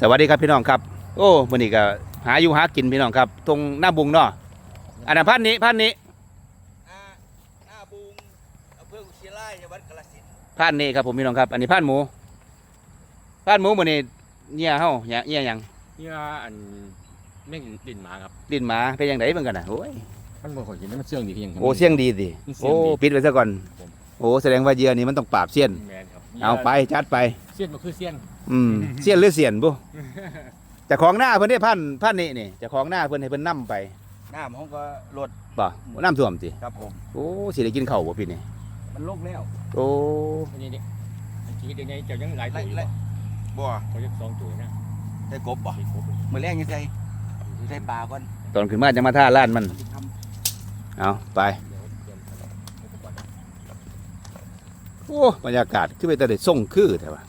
สวัสดีครับพี่น้องครับ โอ้วันนี้ก็หาอยู่หากินพี่น้องครับ ตรงหน้าบุงเนาะอันนั้นพันนี้พันนี้อ่าหน้าบุงอำเภอกุชิไลจังหวัดกาฬสินธุ์พันนี้ครับผมพี่น้องครับ อันนี้พันหมูพันหมูวันนี้เนี่ยเฮาเนี่ยเนี่ยหยังนี่ว่าอันแม่งดินหมาครับ ดินหมาเป็นยังไงเบิ่งกันน่ะโอ้ยมันบ่ค่อยกินมันเสื่องดีเพียงโอ้เสียงดีสิมันเสีโอ้ยงดีปิดไว้ซะก่อน ผม โอ้แสดงว่าเหยื่อนี้มันต้องปราบเสี้ยน แมนครับเอาไปจัดไป เสี้ยนมันคือเสี้ยน อืมเสี้ยนหรือเสียนบุเจะของหน้าเพิ่นได้พันพันนี่นี่เจะของหน้าเพิ่นให้เพิ่นนํไปน้ำของก็ลดบ่น้ำท่วมสิครับผมโอ้สิได้กินข้าวบ่พี่นี่มันลกแล้วโอ้อันนี้นี่อันนี้เดี๋ยวนี้เจ้ายังหลายตัวอยู่ไล่บ่บ่เขาจะสองตัวนะได้กบบ่มีครบเลยมื้อแรกยังใส่ใส่ปลาก่อนตอนขึ้นมาจังมาท่าล้านมันทเอาไปเดี๋ยวเตรียมอุปกรณ์โอ้บรรยากาศคือไปแต่ได้ส่งคือแต่ว่า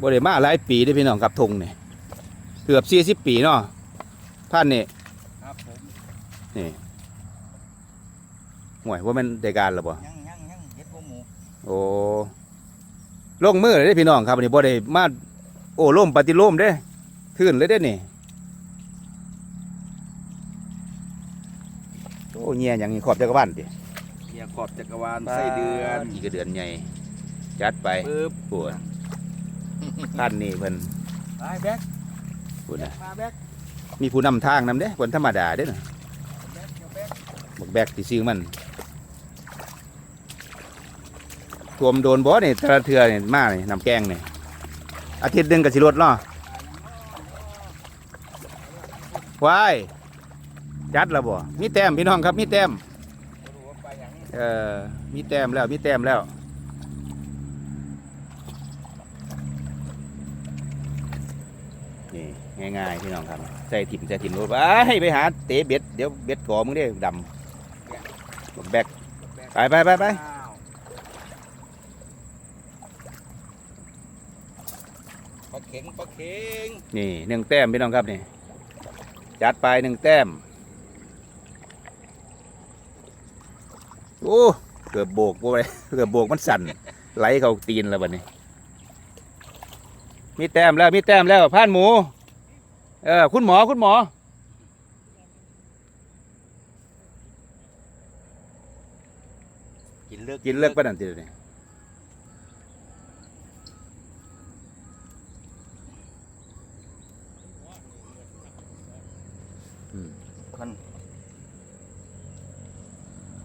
บ่ได้มาหลายปีได้อพี่น้องกับทงนี่เกือบสี่สิบ40ปีเนาะท่านนี่ำครับผมนี่ห่วยว่ามันได้การหรือบ่ยังยังยังเฮ็ดบ่หมูโอ้ลงมือเลยเด้อพี่น้องครับอันนี้บ่ได้มาโอ้ล่มปฏิโลมเด้ทื่นเลยเด้อนี่โอ้เงียอย่างนี้ขอบจักรวาลติเฮียขอบจักรวาลไส้เดือนกี่กระเดือนใหญ่จัดไปปึ๊บปวด ท่านนี่เพิ่นไปแบกปวดนะมาแบกมีผู้นำทางนำเด้คนธรรมดาเด้อน่ะแบกเดี๋ยวแบกบักแบกที่ซื้อมันท่วมโดนบ่นี่แต่ละเทื่อนี่มานี่น้ำแกงนี่อาทิตย์หนึงก็สิลดเนาะว้ายจัดแล้วบ่มีแต้มพี่น้องครับมีแต้มบ่รู้ว่าไปหยังเออมีแต้มแล้วมีแต้มแล้วนี่ ง่ายๆพี่น้องครับใส่ถิ่มใส่ถิ่มรถไปไปหาเตะเบ็ดเดี๋ยวเบ็ดก่อมึงได้ดำบักแบกแบกไปไปไปไปอ้าวปลาเข็งปลาเข็งนี่หนึ่งแต้มพี่น้องครับนี่จัดไปหนึ่งแต้มโอ้เกือบโบกบ่ไปเกือบโบกมันสั่นไหลเขาตีนแล้วบัดนี้ มีแต้มแล้วมีแต้มแล้วผ่านหมู เออคุณหมอคุณหมอ กินเลิกกินเลิกปะนันทีเดียวนี่อืมคน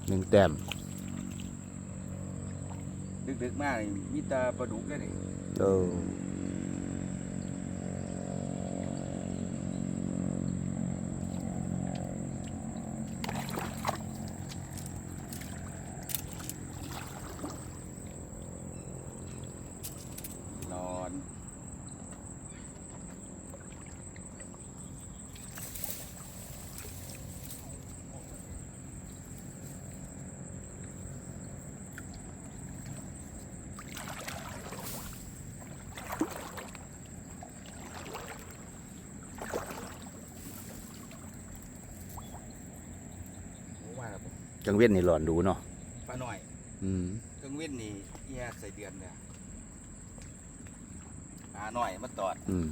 หนึ่งแต้มดึกๆมากนี่มีแตาปลาดุกได้นี่เออ จังเวียนนี่หลอนดูเนาะปลาหน่อยอืมเครื่องเว้นนี่เอียใส่เดือนเนี่ยปลาหน่อยมาตอดอืม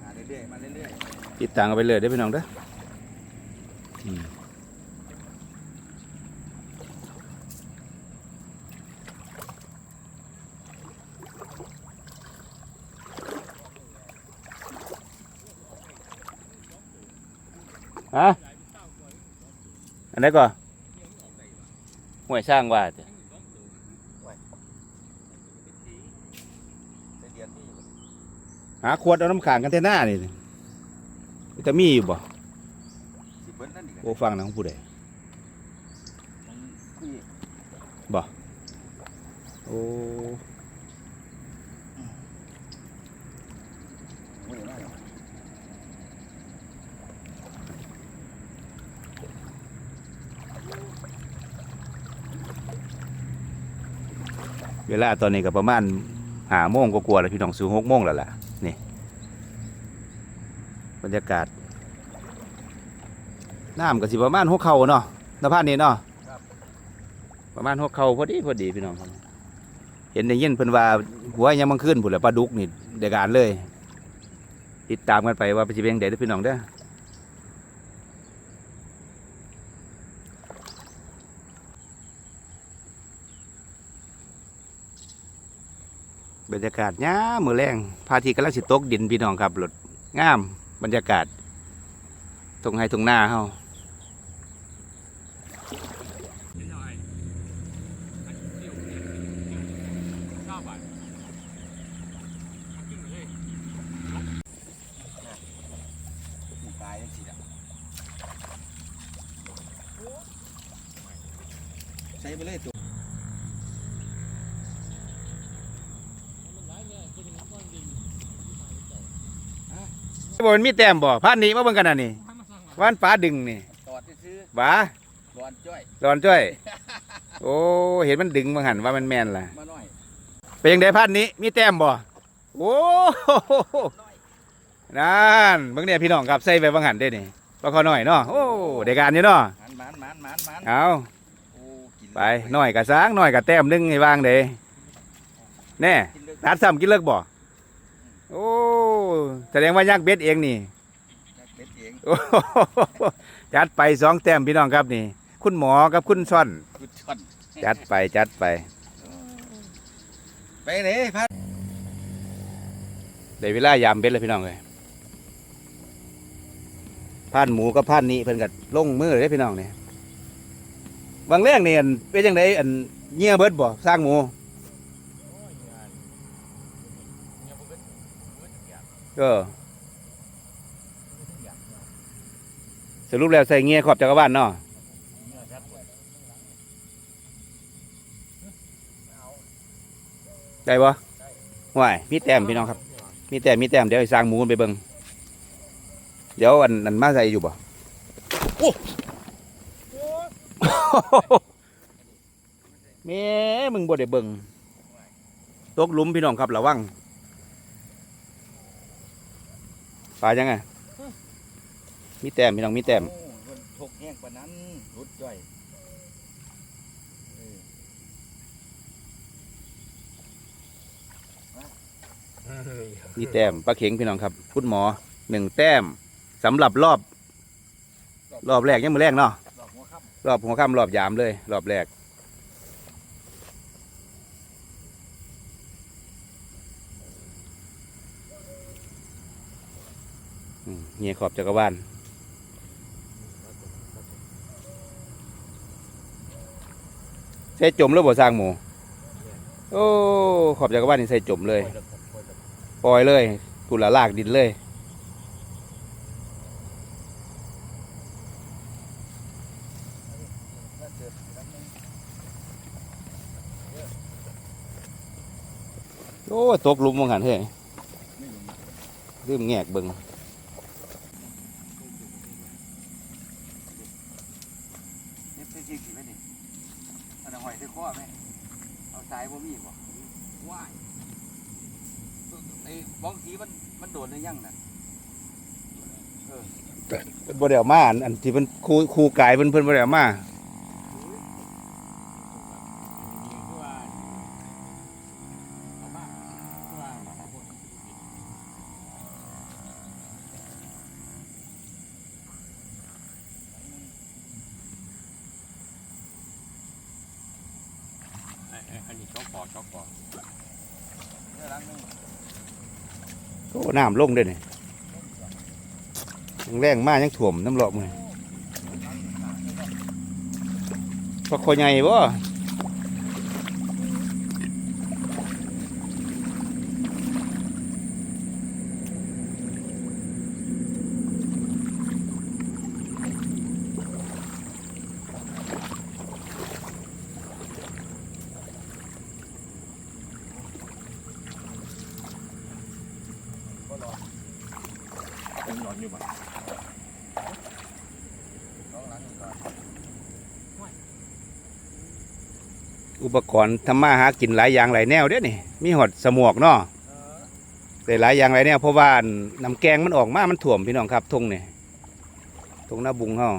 มาเรื่อยๆมาเรื่อยติดตังกันไปเลยได้อพี่น้องเด้อ ฮะอันไหนก่อนห่วยสร้างว่าจ้ะหาขวดเอาน้ำขางกันเทน่านี่จะมีอยู่บ่โอ้ฟังนะของผู้ใดคุยโอ้ โอ้ยว่าแล้ว เวลาตอนนี้ก็ประมาณหาโมงก็กลัวแล้วพี่น้องสู่หกโมงแล้วล่ะนี่บรรยากาศน้ำก็สิประมาณหกเข่าเนาะนภาพนี้เนาะประมาณหกเข่าพอดีพอดีพี่น้องเห็นได้ยินเพิ่นว่าหัวยังมังขึ้นพุ่นแหละปลาดุกนี่ได้การเลย ติดตามกันไปว่าไปสิเป็นจั่งใดเด้อพี่น้องเด้อ รรยากาศยามมือแรงพาทิตย์กำลังสิตกดินพี่น้องครับรถงามบรรยากาศตรงให้ตรงหน้าเฮาหมูกายยังสิอะใช้ไปเลยตัว บ่มันมีแต้มบ่พานนี้มาเบิ่งกันน่ะนี่ว่านปลาดึงนี่ตอดซื้อหว้าๆร้อนจ้อยร้อนจ้อย โอ้เห็นมันดึงมาหันว่ามันแม่นล่ะมาหน่อยเป็นยังไงพานนี้มีแต้มบ่โอ้โหนั่นเบิ่งเนี่ยพี่น้องครับใส่ไว้บางหันได้นี่ปลาคอน้อยเนาะโอ้ได้การอยู่เนาะหมันหมันหมันหมันหมันเอาโอ้กินไปน้อยกับสางน้อยกับแต้มหนึงให้วางเด้แน่กินเลยตัดซ้ำกินเลิกบ่ โอ้แสดงว่ายักเบ็ดเองนี่เป็ดเองโอ้โหจัดไปสองแต้มพี่น้องครับนี่ คุณหมอกับคุณซ่อนกุดช่อนจัดไปจัดไป ไปไหนพัดได้เวลายามเบ็ดเลยพี่น้องเลยผ่านหมูกับผ่านนี้เพิ่นกัลงมือเลยพี่น้องเนี่ยบางแรกเนี่ยอันเป็นยังไงอันเงี้ยเบิดบ่สร้างหมู ก็สรุปแล้วใส่เงี้ยขอบจักรวาลเนาะได้บ่ห่วยมีแต้มพี่น้องครับ มีแต้มมีแต้มเดี๋ยวให้สร้างหมูกันไปเบิ่งเดี๋ยวอันอันมาใส่อยู่บ่โอ้แม่มึงบ่ได้เบิ่งตกหลุมพี่น้องครับระวัง ปลายังไงมีแต้มพี่น้องมีแต้มโอ้มันถกแห้งกว่านั้นรุดจ้อยเออมีแต้มปลาเข็งพี่น้องครับคุณหมอหนึ่งแต้มสำหรับรอบ รอบแรกยังมือแรกเนาะดอกหัวค่รอบหัวค่ำรอบยามเลย รอบแรกอืม เงียขอบจักรวาลใส่จมแล้วบ่สร้างหมู โอ้ ขอบจักรวาลนี่ใส่จมเลย ปล่อยเลยกุหลาลากดินเลยำถ้าเกิดน้ำนึงโอ้ตกหลุมมองหันเฮ้ยไม่ลงลืมแงกเบิง เน็บไปเช็คสิไว้ดิอันนั้นหอยใส่ข้อไหมเอาสายบ่มีบ่ว้าย ไอ้บ้องสีมันมันโดดหรือยังน่ะเพิ่นบ่ได้เอามาอันอันที่เพิ่นครูครูกายเพิ่นเพิ่นบ่ได้เอามาอันนี้ช็อกปอช็อกปอเดี๋ยวล้างนึง โอ้น้ำลงด้นี่ยังแรงมากยังถ่วมน้ำหลอกมือปลาคอใหญ่บ่เป็นหลอนอยู่บ่ ลองล้างนี่ก่อน อุปกรณ์ทำมาหากินหลายอย่างหลายแนวเด้นี่ มีหอดสมวกเนาะเออแต่หลายอย่างหลายแนวเพราะว่าอันน้ำแกงมันออกมา มันถ่วมพี่น้องครับทงนี่ทงหน้าบุงเฮา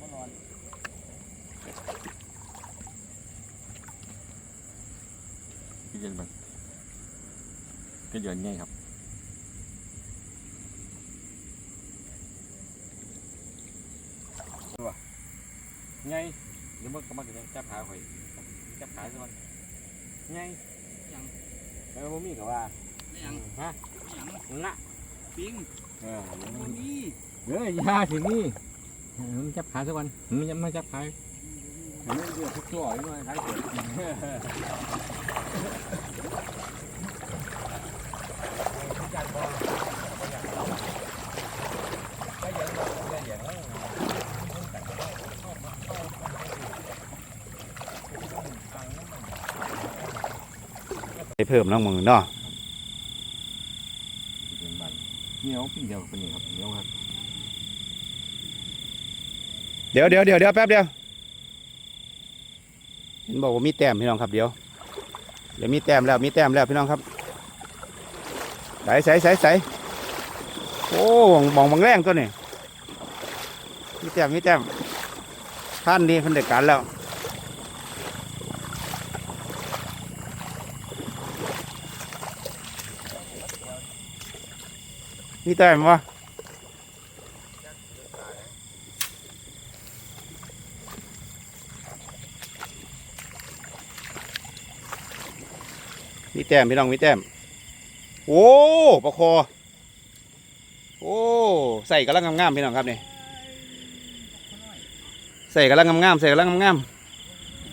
บ่นอนเดือนมันก็เดือนง่ายครับไง เดี๋ยวมันก็มาจะจับขาข่อยจับขาสักวันไงยัง แล้วบ่มีก็ว่าไม่ยังฮะไม่ยังละปิงเออมันมีเฮ้ยยาถึงนี่มันจับขาสักวันมันจะมาจับขามันเดือดทุกตัวเลยท้ายเกิด เพิ่มน้องมือเนาะเหนียวพี่เดียวเป็นนี่ครับเหนียวครับเดี๋ยวเดี๋ยวเดี๋ยวเดี๋ยวแป๊บเดียวเห็นบอกว่ามีแต้มพี่น้องครับเดี๋ยวเดี๋ยวมีแต้มแล้วมีแต้มแล้วพี่น้องครับใส่ใส่ใส่ใส่โอ้มองบางแรงตัวนี่มีแต้มมีแต้มท่านนี้เพันเด็กการแล้ว มีแต้มวะมีแต้มพี่น้องมีแต้ม โอ้ปลาคอ โอ้ใส่กระลังงามๆพี่น้องครับนี่ใส่กระลังงามๆใส่กระลังงาม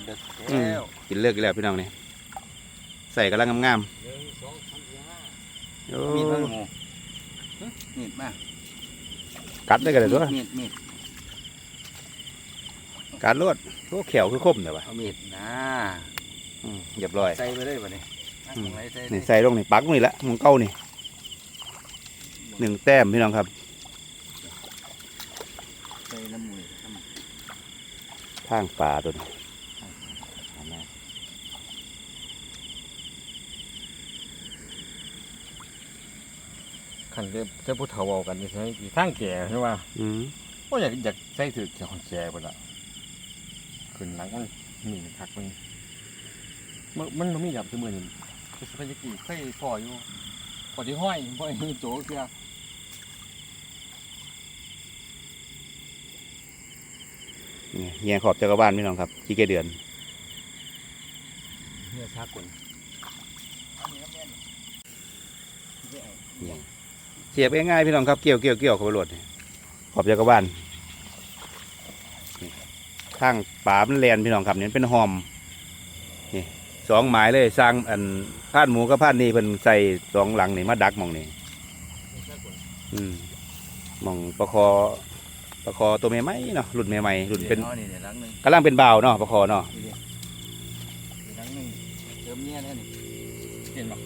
เด็กอืมแล้วๆกินเลือกอีกแล้วพี่น้องนี่ใส่กระลังงามหนึ่งสองสามสี่ห้า ๆโอ้ มีดมันหมูมีดมา กัดได้กันเลยตัวมีดมีดกัดรวดโอ้แขวคือคมเลยวะเอามีดนะอืมเรียบร้อย ใส่ไปเลยบ่นี่นั่งตรงไหนใส่เลนี่ยใส่ลงนี่ปักนี่ละมึงเก้านี่หนึ่งแต้มพี่น้องครับใส่น้ำมือน้ำทางป่าตัวนี้ ขันจะจะพูดเถาเอากันใช่ไหมที่ทางแก่ใช่ป่ะอืมก็อยากอยากใส่ถือเกี่ยวกับแก่ไปละขึ้นหลังมันมีคักมันมันมันบ่มีแบบเสมอนี่คือสมัยกี้เคยพออยู่พอที่ห้อยพอที่โจเสียนี่เฮียขอบจักรบ้านพี่น้องครับจีเกเดือนเนี่ยชากุนเสียบง่ายๆพี่น้องครับเกี่ยวเกี่ยวเกี่ยวเข้าไปรถนี่ขอบจักรบ้านนี่ทางป่ามันแลนพี่น้องครับนี่เป็นหอมนี่สองหมายเลยสร้างอันพานหมูกับพานนี่เป็นใส่สองหลังนี่มาดักหมองนี่อืมหมองประคอประคอตัวใหม่ๆเนาะรุ่นใหม่ๆรุ่นเป็นอานี่เนี่ยหลังหนึงกำลังเป็นบ่าวเนาะประคอเนาะนี่หลังหนึงเติมเนี่ยแน่นี่เห็นปะ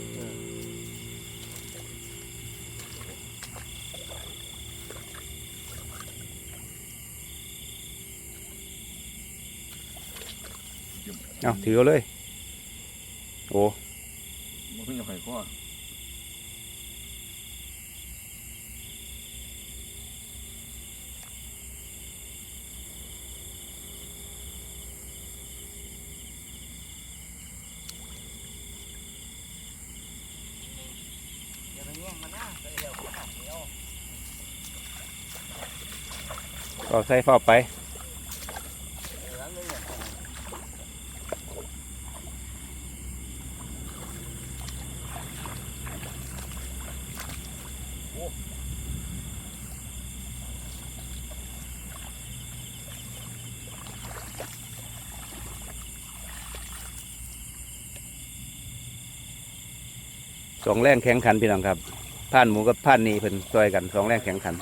เอาถือเอาเลย โอ้มันเพิ่งจะไฟข้ออย่าไปแย่งมันนะใส่เร็วเดี๋ยวก็ใส่ฟ้าไป หลังหนึงเนี่ย สอง แรงแข่งขันพี่น้องครับผ่านหมูกับผ่านนีเพิ่นซอยกันสองแรงแข่งขัน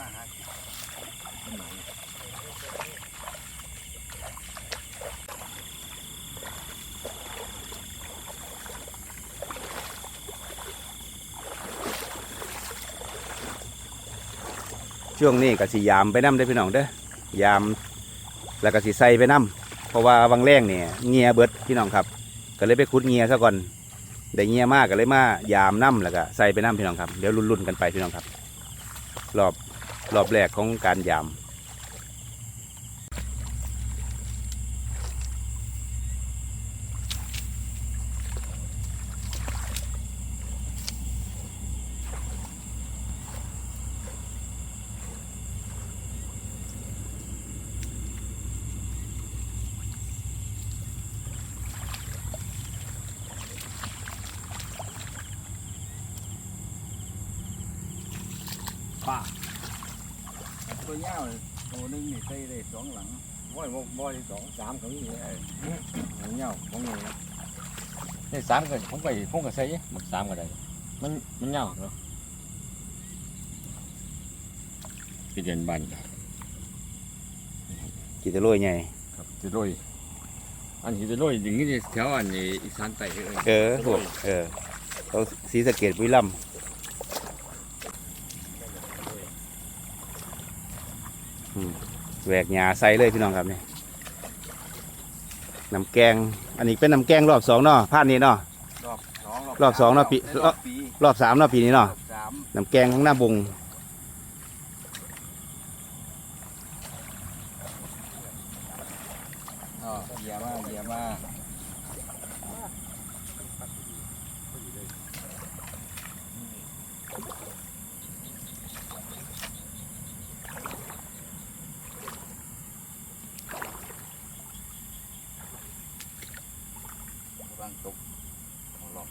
ช่วงนี้ก็สิยามไปน้ำได้พี่น้องเด้อยามแล้วก็สิใส่ไปน้ำเพราะว่าวังแรงเนี่ยเงียเบิดพี่น้องครับ ก็เลยไปขุดเงียซะก่อน ได้เงียมากก็เลยมายามน้ำแล้วก็ใส่ไปน้ำพี่น้องครับเดี๋ยวรุ่นๆกันไปพี่น้องครับ รอบรอบแรกของการยาม เงี้ยตัวนึงนี่ใส่ได้สองหลังบ่อยบ่บ่อยสองสามก็มีไอ้เงี้ยของนี่ได้สามก็ผมก็ผมก็ใส่มันสามก็ได้มันมันเงี้ยเนาะที่เดือนบันกินแต่โรยใหญ่ครับจะโรยอันนี้จะโรยอย่างนี้แถวอันนี้อีสานใต้เออเออพวกเออเขาสีสะเกดบุรีรัมย์อืม แหวกหญ้าใส่เลยพี่น้องครับนี่น้ำแกง อันนี้เป็นน้ำแกงรอบสองเนาะผ่านนี้เนาะ รอบสองรอบสองเนาะปี รอบปีรอบสามเนาะปีนี้รอเนาะบสามน้ำแกงของหน้าบงอ๋อเยี่ยมมากเยี่ยมมากกำลังตกเอาหลอก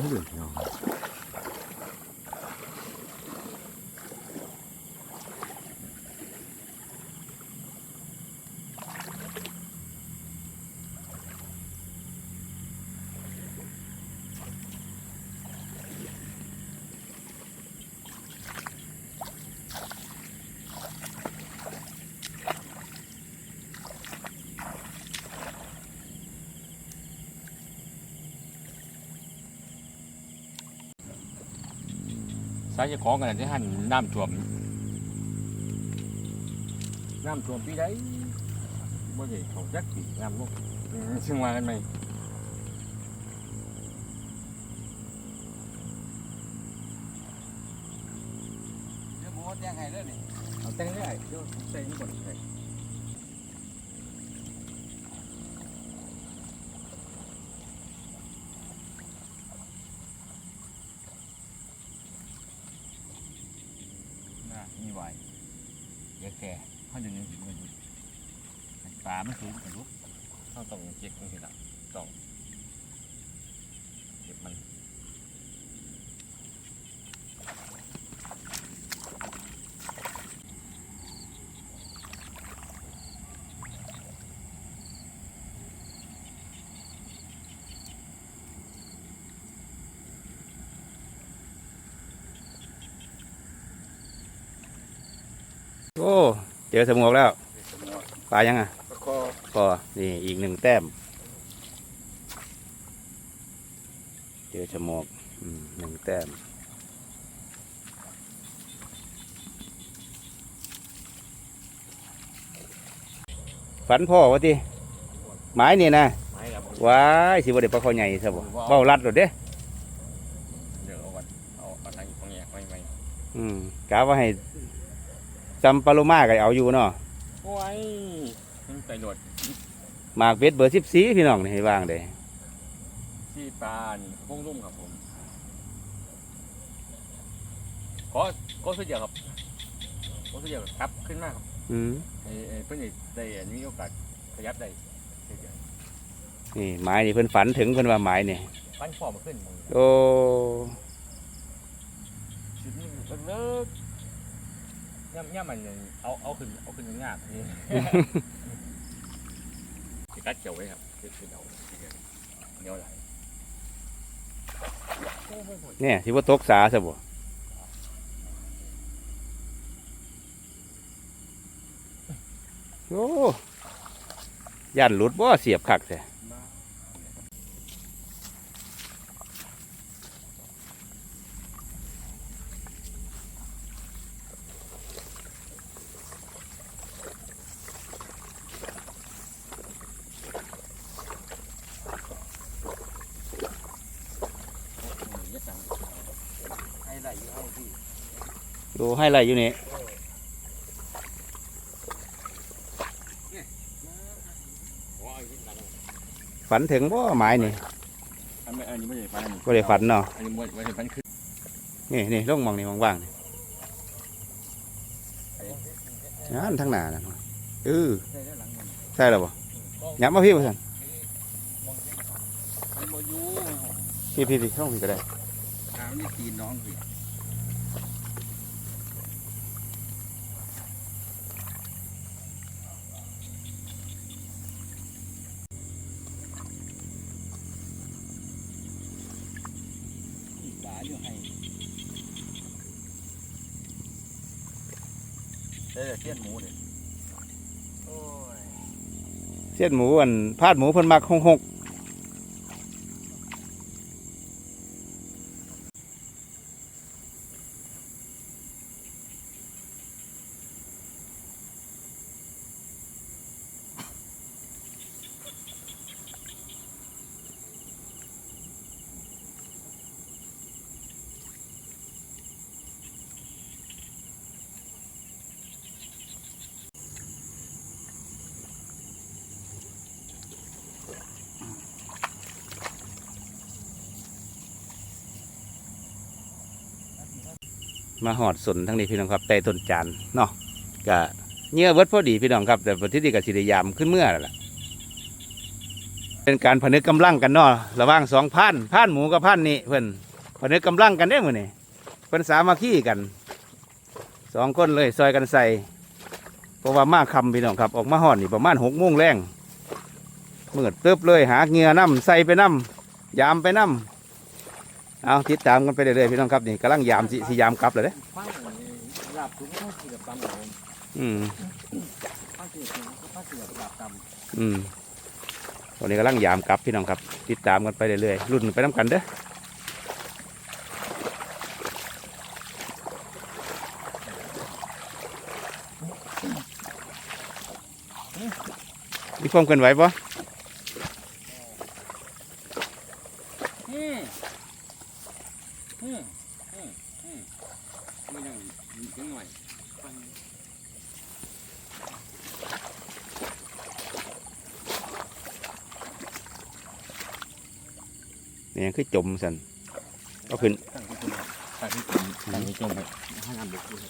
ไม่เห ลือเนาะสายจะของกันที่หันน้ำท่วมน้ำท่วมปีใดบ่ใหญ่เขาจักปีน้ำลงอื วากันไหมเดี๋ยวหมูแจ้งให้เยอาแต่งได้เดี๋ยวแต่งก่อนแต่งน่ะมีไหวเดี๋ยวแก่เขาจะนึกถึงมันอยู่ปลาไม่สูงกว่าลูกเขาต้องเก็บตรงนี้ละต้อง เจอสมวกแล้วปลายังอะประคอก็นี่อีกหนึ่งแต้ม เจอชะมอกอืมหนึ่งแต้มฝันพ่อวะทีไม้นี่นะไม้ครับว้ายสิบ่ได้ปลาคอใหญ่ซะบ่เบ้ารัดโดดเด้เดี๋ยวเอาก่อนเอาเอาทางตรงนี้ไว้ไว้อืมกะว่าให้ จำปลาโลมาก็เอาอยู่เนาะโอ้ยมันไปโหลดหมากเบ็ดเบอร์สิบสีพี่น้องนี่ให้วางเด้ที่ปานพงรุ่มครับผม ขอขอสุดเดียวครับขอสุดเดียวครับขึ้นมากครับอืมไอ้ไอ้เพื่อนได้อันมีโอกาสขยับได้สุดเดียวนี่ไม้นี่เพิ่นฝันถึงเพิ่นว่าไม้นี่ปั้นฟอมาขึ้นมือโอ้ ชุดนี้มันเลิก ย่ำย่ำมันเอาเอาขึ้นเอาขึ้นยากๆนี่สิตัดเกี่ยวไว้ครับเดี๋ยวเอาเดี๋ยวไหลเนี่ยสิว่าตกสาซะบ่โอ้ยันหลุดบ่เสียบคักแท้ ให้ไหลอยู่ให้ที่ ดูให้ไรอยู่นี่โอ้ยยิ่งดังฝันถึงบ่หมายนี่อันไม่อันนี้ไม่ใช่ฟันบ่ได้ฝันเนาะอันนี้ไม่ไม่ใช่ฟันขึ้นนี่นี่ลงหมองนี่ว่างๆนี่นั่นทั้งหน้านั่นเออใส่ด้านหลังมันใช่แล้วบ่ยับมาพี่บ่ซั่นมันบ่อยู่พี่พี่พี่ช่องพี่ก็ได้ถามนี่ตีนน้องสิหลานอยู่ให้ เอ้ยเทียนหมูเนี่ยโอ้ยเสียนหมูอันพาดหมูเพิ่นมักหกหก มาหอดสนทั้งนี้พี่น้องครับใต้ต้นจานเนาะก็เนื้อเบิดพอดีพี่น้องครับ แต่ปฏิทินกับสิริยามขึ้นเมื่อแล้วล่ะเป็นการผนึกกำลังกันเนาะระหว่างสองพันพันหมูกับพันนี่เพิ่อนผนึกกำลังกันได้อมื้อนี่เพิ่นสามัคคีกันสองคนเลยซอยกันใส่เพราะว่ามาคำพี่น้องครับออกมาหอดนี่ประมาณหกโมงแรงเมืดตึ๊บเลยหาเงื่อน้ำใส่ไปน้ำยามไปน้ำ เอาติดตามกันไปเรื่อยๆพี่น้องครับนี่กำลังยามสิสิยามกลับเลยเด้อืมฟันนี้กับหลับตำอืมตอนนี้กำลังยามกลับพี่น้องครับ ติดตามกันไปเรื่อยๆรุ่นไปน้ำกันเด้อมีความเคลื่อนไหวปะ อืมอืมอืมอืมไม่ยังยังหน่อยฟันนี่ยคือจมสันเอาขึ้นตั้งที่คุณตั้งที่จมไปห้น้ำเด็กด้วย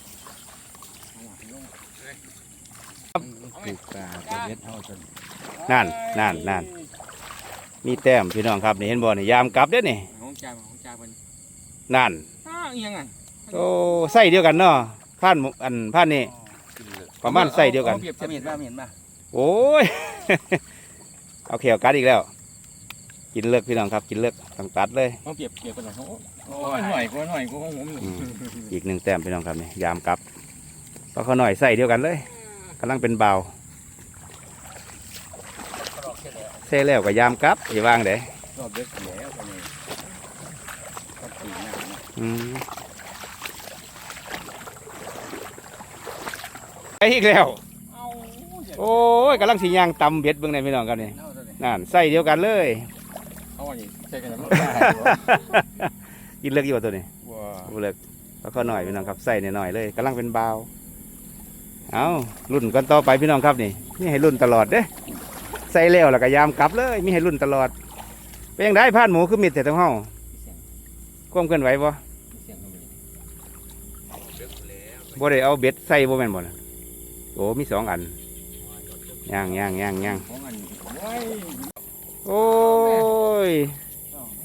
ปลูกปลาตัวเล็ดเท่าจนนั่นนั่นนั่นมีแต้มพี่น้องครับนี่เห็นบ่นี่ยามกลับเด้อนี่ของจ่าของจ่าเป็น นั่นอ้าวอีหยังไงโอ้ไส้เดียวกันเนาะผ่านหมู่อันผ่านนี่ ประมาณไส้เดียวกันเปรียบจะเทียบเห็นมาเห็นมาโอ้ย เอาเขียวกัดอีกแล้ว กินเลือกพี่น้องครับ กินเลือกต้องตัดเลยต้องเปรียบเทียบกันหน่อยโอ้ยหน่อยกูหน่อยกูของผมอืม อีกหนึ่งแต้มพี่น้องครับนี่ยามกลับเพราะเขาหน่อยใส่เดียวกันเลยกำลังเป็นเบาวเซ่แล้วก็ยามกลับอย่าวางเด้รอบเด็กเสียแล้วก็เลยก็ตีหน้า เนาะอืมไปอีกแล้วเอาโอ้ยกำลังสียางตำเบ็ดเบื้องในพี่น้องครับนี่เน่าตัวนี้นั่นใส่เดียวกันเลยเอาอันนี้ใช่กันไหมกินเลือกอยู่บ่ตัวนี้ว้าบ่เลิกแล้วก็หน่อยพี่น้องครับใส่หน่อยๆเลยกำลังเป็นเบาวเอารุ่นกันต่อไปพี่น้องครับนี่นี่ให้รุ่นตลอดเด้ใส่แล้วแล้วก็ยามกลับเลยมีให้รุ่นตลอดเป็นยังไงผ่านหมูคือมิดแต่ต้องเฮาความเคลื่อนไหวบ่ เสียงมัน บ่ได้เอาเบ็ดใส่บ่แม่นบ่น่ะโอ้มีสองอันย่างย่างย่างย่างของอันโอ้ยโอ้ย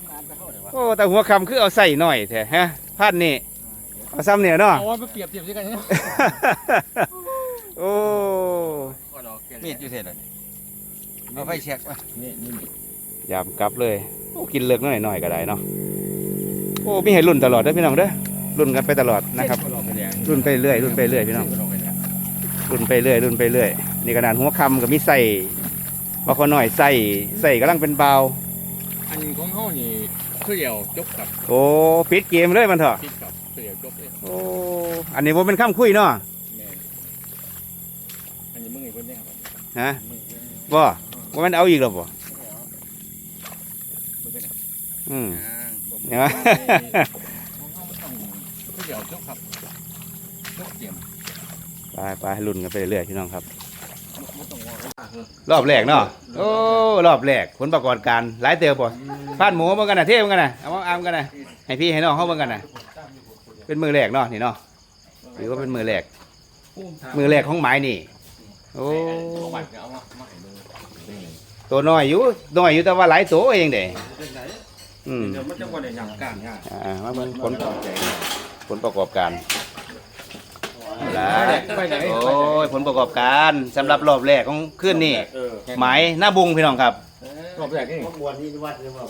นานไปเท่าไหร่วะโอ้แต่หัวคำคือเอาใส่หน่อยแท้ฮะผ่านนี่เอาซ้ำเนี่ยเนาะเอาไปเปรียบเทียบด้วยกันเนี่ยโอ้มีดอยู่เท่าไหร่เอาไฟเช็ควะนี่นี่ยามกลับเลยโอ้กินเลือกหน่อยหน่อยก็ได้เนาะโอ้มีให้รุ่นตลอดเด้อพี่น้องเด้อรุ่นกันไปตลอดนะครับ รุ่นไปเรื่อยรุ่นไปเรื่อยพี่น้องรุ่นไปเรื่อยรุ่นไปเรื่อยนี่ขนาดหัวคำก็มีใส่บางคนหน่อยใส่ใส่กำลังเป็นเบาอันของเขานี่คือเดียวจบกับโอ้ปิดเกมเลยมันเถอะคิดกับคือเดียวจบเลยโอ้อันนี้ผมเป็นข้ามคุยเนาะแม่อันนี้มึงไอ้คนเนี้ยครับฮะมึงบ่ว่ามันเอาอีกหรอบ่มึงเป็นไงอืมอ่าบ่เห็นไหมของเขามันต้องคือเดียวจบครับ จบเกมไปไปรุ่นกันไปเรื่อยพี่น้องครับ รอบแรกเนาะโอ้รอบแรกผลประกอบการหลายเติบบ่พานหมูเบิ่งกันน่ะเทเบิ่งกันน่ะเอามาอามกันน่ะให้พี่ให้น้องเฮาเบิ่งกันน่ะเป็นมือแรกเนาะนี่เนาะหรือว่าเป็นมือแรกมือแรกของหมายนี่ โอ้เอาบัตรเอามามาให้ดูนี่ตัวน้อยอยู่น้อยอยู่แต่ว่าหลายตัวเองเด้อืมเดี๋ยวมันจะบ่ได้หยังการงานอ่ามาเบิ่งผลผลประกอบการห ลาไปไหนโอ้ยผลประกอบการสำหรับรอบแรกของคืนนี้เออหมายหน้าบุงพี่น้องครับ รอบแรกนี่มวนที่วัดเลยว่า